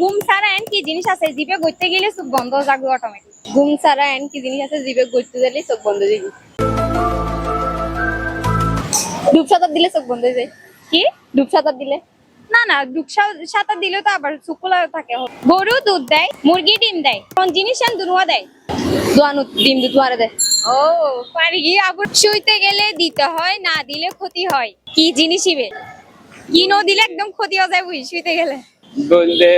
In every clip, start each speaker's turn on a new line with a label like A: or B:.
A: ঘুম ছাড়া এন কি জিনিস আছে? জিভে গইতে গেলে চোখ বন্ধ যাবে অটোমেটিক
B: ঘুম ছাড়া এন কি জিনিস আছে? জিভে গড়তে গেলে চোখ বন্ধ হয়ে ডুব সাঁতার দিলে চোখ বন্ধ হয়ে যায়।
A: কি?
B: ডুব সাঁতার দিলে?
A: না না সাঁতার দিলেও তো আবার থাকে। গরু দুধ দেয় মুরগি ডিম দেয় কোন জিনিস আন দুনুয়া দেয়।
B: দোয়ানো ডিম দুধ মারে দেয়।
A: ও পারি কি আবার শুইতে গেলে দিতে হয় না দিলে ক্ষতি হয়। কি জিনিস ইবে? কি দিলে একদম ক্ষতি হয়ে যায় বুঝি শুইতে গেলে।
C: গন্ডে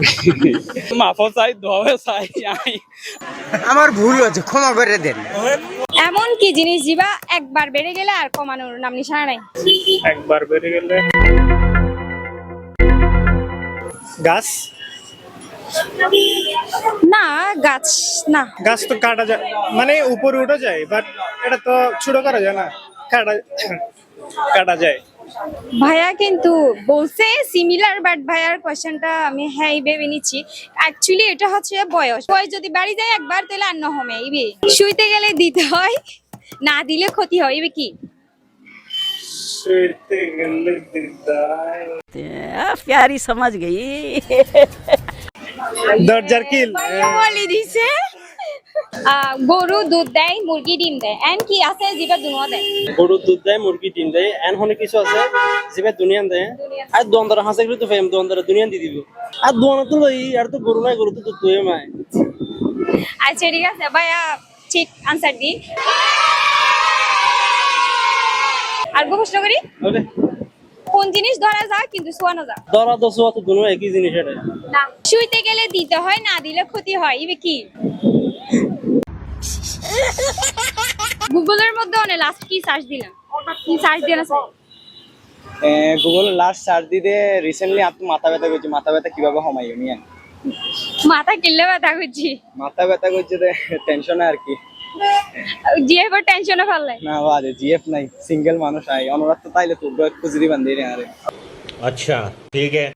C: মাফো চাই ধোয়া চাই
D: আমার ভুল হয়েছে ক্ষমা করে দেন।
A: এমন কি জিনিস জিবা একবার বেড়ে গেলে আর কমানোর নাম নিশানা নাই।
C: একবার বেড়ে গেলে।
E: গাছ?
A: না গাছ না।
E: গাছ তো কাটা যায় মানে উপরে উঠে যায় বাট এটা তো ছোট করা যায় না কাটা কাটা যায়।
A: ভাইয়া কিন্তু বলছে সিমিলার বাট ভাইয়ার কোয়েশ্চেনটা আমি হ্যাঁই ভেবে নিচ্ছি। অ্যাকচুয়ালি এটা হচ্ছে বয়স। বয়স যদি বাড়ি যায় একবার তাহলে আর নহমে ইবে শুইতে গেলে দিতে হয় না দিলে ক্ষতি হয় ইবে কি?
F: প্যারি সমাজ গেই।
E: দরজার কিল।
A: বলি দিছে। গরু দুধ দেয় মুরগি ডিম দেয়। এন্ড কি আছে জিবা দুনো দেয়?
G: গরুর দুধ দেয় মুরগি ডিম দেয়। এন হনে কিছু আছে দুনিয়ান দেয়। আর দোয়ানদার হাসে গেলে তো ফেম দুনিয়ান দি দিব। আর দোয়ানো তো লই আর তো গরু নাই গরু তো দুধ মায়
A: আচ্ছা ঠিক আছে ভাইয়া ঠিক আনসার দি। আর গো প্রশ্ন করি? কোন জিনিস ধরা যায় কিন্তু শোয়ানো যায়?
G: দরা দশ তো দুনো একই জিনিস এটা।
A: না। শুইতে গেলে দিতে হয় না দিলে ক্ষতি হয় ইবে কি? গুগলের মধ্যে অনেক লাস্ট কি সার্চ দিলাম? কি সার্চ
C: গুগল লাস্ট সার্চ দিতে রিসেন্টলি আমি মাথা ব্যথা করছি। মাথা ব্যথা কীভাবে হমাই মিয়া
A: মাথা কিল্লে ব্যথা করছি।
C: মাথা ব্যথা করছে টেনশন আর কি।
A: জিএফ এর টেনশনে ফেললে।
C: না বাজে জিএফ নাই। সিঙ্গেল মানুষ আই। অনুরাগ তো তাইলে তুই খুঁজে দিবেন আরে।
H: আচ্ছা ঠিক আছে।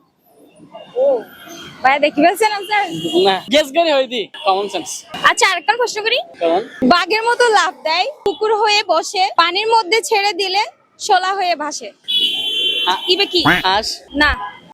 A: ভাইয়া দেখি ফেলছেন আনসার?
G: না গেস করে হই কমন সেন্স
A: আচ্ছা আরেকটা প্রশ্ন করি।
G: কেমন
A: বাঘের মতো লাফ দেয় কুকুর হয়ে বসে পানির মধ্যে ছেড়ে দিলে শোলা হয়ে ভাসে। ইবে কি? না।